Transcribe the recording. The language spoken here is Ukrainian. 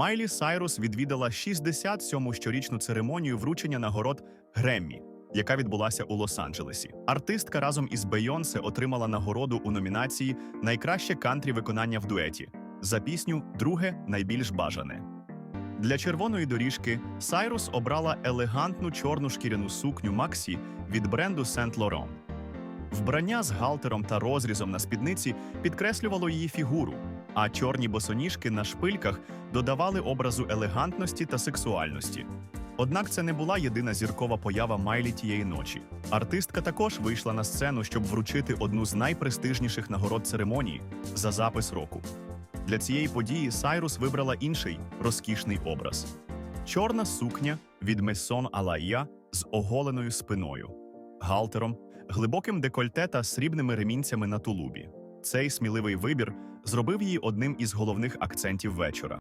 Майлі Сайрус відвідала 67-му щорічну церемонію вручення нагород Греммі, яка відбулася у Лос-Анджелесі. Артистка разом із Бейонсе отримала нагороду у номінації Найкраще кантрі виконання в дуеті за пісню Друге найбільш бажане. Для червоної доріжки Сайрус обрала елегантну чорну шкіряну сукню Максі від бренду Saint Laurent. Вбрання з галтером та розрізом на спідниці підкреслювало її фігуру, а чорні босоніжки на шпильках додавали образу елегантності та сексуальності. Однак це не була єдина зіркова поява Майлі тієї ночі. Артистка також вийшла на сцену, щоб вручити одну з найпрестижніших нагород церемонії за запис року. Для цієї події Сайрус вибрала інший розкішний образ: чорна сукня від Мессон Алаїа з оголеною спиною, галтером, глибоким декольте та срібними ремінцями на тулубі. Цей сміливий вибір зробив її одним із головних акцентів вечора.